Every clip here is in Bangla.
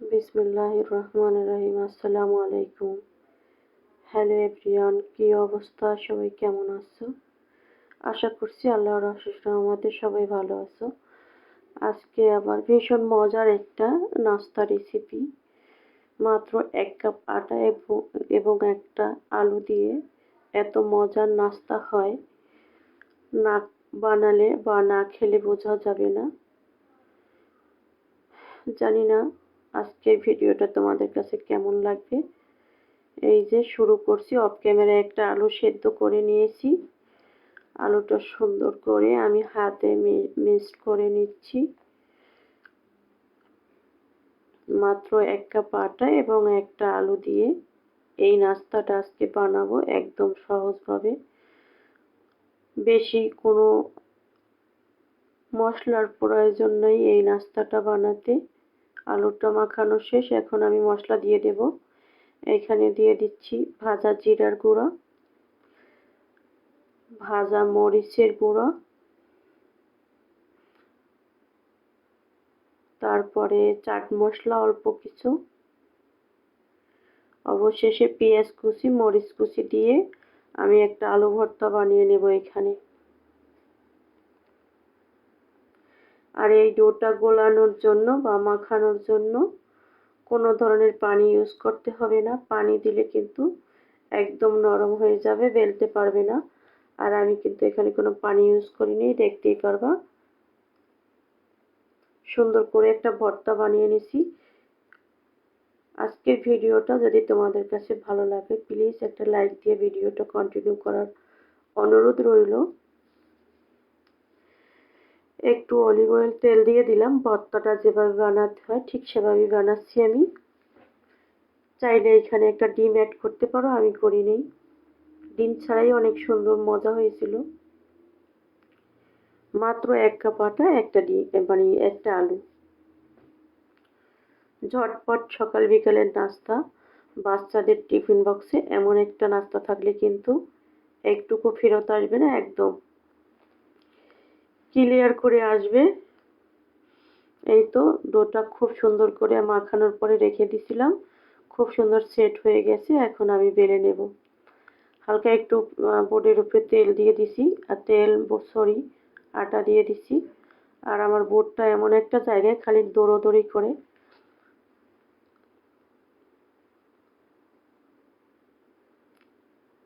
বিসমিল্লাহ রহমান রহিম। আসসালামু আলাইকুম। হ্যালো এভরিওয়ান, কি অবস্থা? সবাই কেমন আছো? আশা করছি আল্লাহর অশেষ রহমতে সবাই ভালো আছো। আজকে আবার ভীষণ মজার একটা নাস্তা রেসিপি মাত্র এক কাপ আটা এবং একটা আলু দিয়ে এত মজার নাস্তা হয়। না বানালে বা না খেলে বোঝা যাবে না। জানি না আজকের ভিডিওটা তোমাদের কাছে কেমন লাগবে? এই যে শুরু করছি অফ ক্যামেরায় একটা আলু সেদ্ধ করে নিয়েছি। আলুটা সুন্দর করে আমি হাতে মিক্সড করে নিচ্ছি। মাত্র এক কাপ আটা এবং একটা আলু দিয়ে এই নাস্তাটা আজকে বানাবো একদম সহজভাবে। বেশি কোনো মশলার প্রয়োজন নেই এই নাস্তাটা বানাতে। আলুটা মাখানো শেষ। এখন আমি মশলা দিয়ে দেব। এখানে দিয়ে দিচ্ছি ভাজা জিরার গুঁড়া, ভাজা মরিচের গুঁড়া, তারপরে চাট মশলা অল্প কিছু, অবশেষে পেঁয়াজ কুচি, মরিচ কুচি দিয়ে আমি একটা আলু ভর্তা বানিয়ে নেব এখানে। আর এই ডোটা গোলানোর জন্য বা মাখানোর জন্য কোনো ধরনের পানি ইউজ করতে হবে না। পানি দিলে কিন্তু একদম নরম হয়ে যাবে, বেলতে পারবে না। আর আমি কিন্তু এখানে কোনো পানি ইউজ করিনি দেখতেই পারবা সুন্দর করে একটা ভর্তা বানিয়ে নিছি। আজকের ভিডিওটা যদি তোমাদের কাছে ভালো লাগে প্লিজ একটা লাইক দিয়ে ভিডিওটা কন্টিনিউ করার অনুরোধ রইল। একটু অলিভ অয়েল তেল দিয়ে দিলাম। ভর্তাটা যেভাবে বানাতে হয় ঠিক সেভাবেই বানাচ্ছি আমি। চাইলে এখানে একটা ডিম অ্যাড করতে পারো, আমি করি নেই। ডিম ছাড়াই অনেক সুন্দর মজা হয়েছিল। মাত্র এক কাপ আটা, একটা ডিম মানে একটা আলু। ঝটপট সকাল বিকালের নাস্তা। বাচ্চাদের টিফিন বক্সে এমন একটা নাস্তা থাকলে কিন্তু একটুকু ফেরত আসবে না, একদম। ক্লিয়ার করে আসবে। এই তো ডোটা খুব সুন্দর করে মাখানোর পরে রেখে দিছিলাম। খুব সুন্দর সেট হয়ে গেছে, এখন আমি বেলে নেব। হালকা একটু বোর্ডের উপরে তেল দিয়ে দিছি, আর তেল সরি আটা দিয়ে দিছি। আর আমার বোর্ডটা এমন একটা জায়গায় খালি দৌড়োদৌড়ি করে।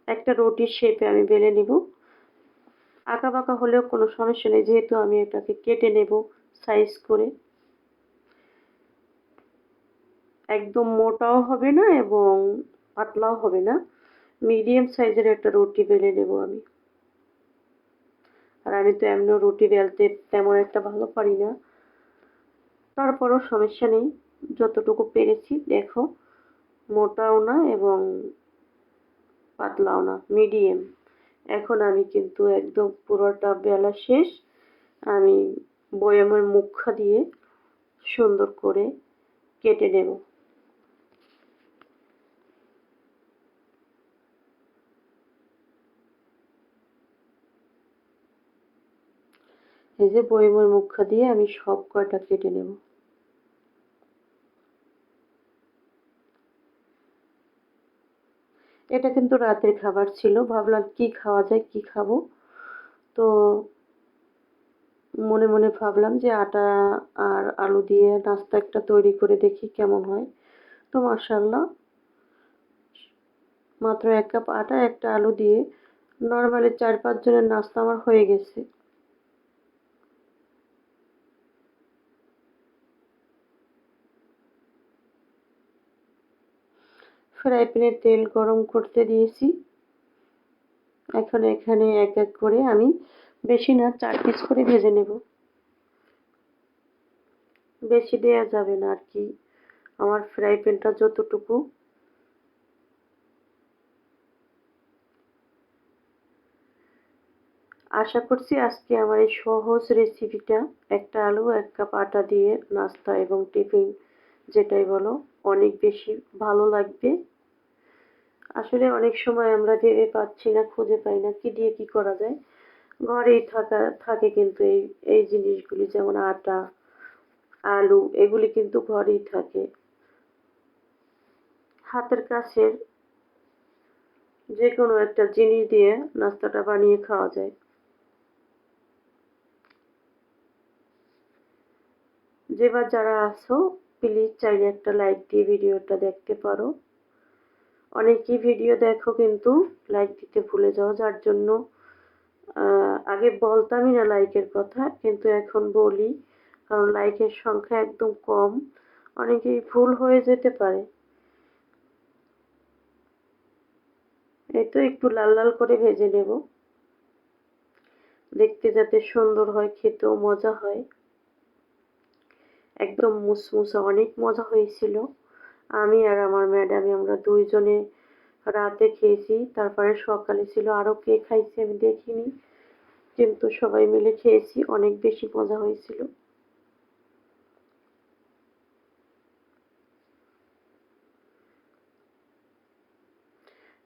একটা রুটির শেপে আমি বেলে নিব। আঁকা বাঁকা হলেও কোনো সমস্যা নেই, যেহেতু আমি এটাকে কেটে নেব সাইজ করে। একদম মোটাও হবে না এবং পাতলাও হবে না। মিডিয়াম সাইজের একটা রুটি বেলে নেব আমি। আর আমি তো এমনিও রুটি বেলতে তেমন একটা ভালো পারি না। তারপরও সমস্যা নেই, যতটুকু পেরেছি, দেখো। মোটাও না এবং পাতলাও না মিডিয়াম এখন আমি কিন্তু একদম পুরোটা বেলা শেষ। আমি বয়ামের মুখা দিয়ে সুন্দর করে কেটে নেব। এই যে বয়মের মুখা দিয়ে আমি সব কয়টা কেটে নেব। এটা কিন্তু রাতের খাবার ছিল। ভাবলাম কি খাওয়া যায়, কি খাব? তো মনে মনে ভাবলাম যে আটা আর আলু দিয়ে নাস্তা একটা তৈরি করে দেখি কেমন হয়। তো মার্শাল্লাহ মাত্র এক কাপ আটা, একটা আলু দিয়ে নর্মালি চার পাঁচজনের নাস্তা আমার হয়ে গেছে। ফ্রাই প্যানে তেল গরম করতে দিয়েছি। এখন এখানে এক এক করে আমি বেশি না, চার পিস করে ভেজে নেব। বেশি দেয়া যাবে না আর কি। আমার ফ্রাই প্যানটা যতটুকু। আশা করছি আজকে আমার এই সহজ রেসিপিটা একটা আলু, এক কাপ আটা দিয়ে নাস্তা এবং টিফিন যেটাই বলো, অনেক বেশি ভালো লাগবে। আসলে অনেক সময় আমরা ভেবে পাচ্ছি না, খুঁজে পাই না, কি দিয়ে কি করা যায়, ঘরেই থাকা, থাকে কিন্তু এই এই জিনিসগুলি যেমন আটা, আলু, এগুলি কিন্তু ঘরেই থাকে। হাতের কাছের যে কোনো একটা জিনিস দিয়ে নাস্তাটা বানিয়ে খাওয়া যায়। যেবার যারা আসো প্লিজ চাইলে একটা লাইক দিয়ে ভিডিওটা দেখতে পারো। অনেকেই ভিডিও দেখো কিন্তু লাইক দিতে ভুলে যাও, যার জন্য আগে বলতামই না লাইকের কথা, কিন্তু এখন বলি, কারণ লাইকের সংখ্যা একদম কম, অনেকেই ভুল হয়ে যেতে পারে। এই তো একটু লাল লাল করে ভেজে নেব। দেখতে যাতে সুন্দর হয়, খেতেও মজা হয়। একদম মুসমুসা, অনেক মজা হয়েছিল। আমি আর আমার ম্যাডামে, আমরা দুইজনে রাতে খেয়েছি। তারপরে সকালে ছিল আরও কে খাইছে আমি দেখিনি। কিন্তু সবাই মিলে খেয়েছি, অনেক বেশি মজা হয়েছিল।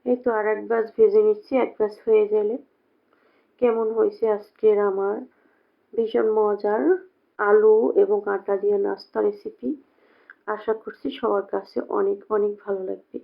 এই তো আর এক ব্যাচ ভেজে নিচ্ছি, এক ব্যাচ হয়ে গেলে কেমন হয়েছে আজকের আমার ভীষণ মজার আলু এবং আটা দিয়ে নাস্তা রেসিপি আশা করছি সবার কাছে অনেক অনেক ভালো লাগবে।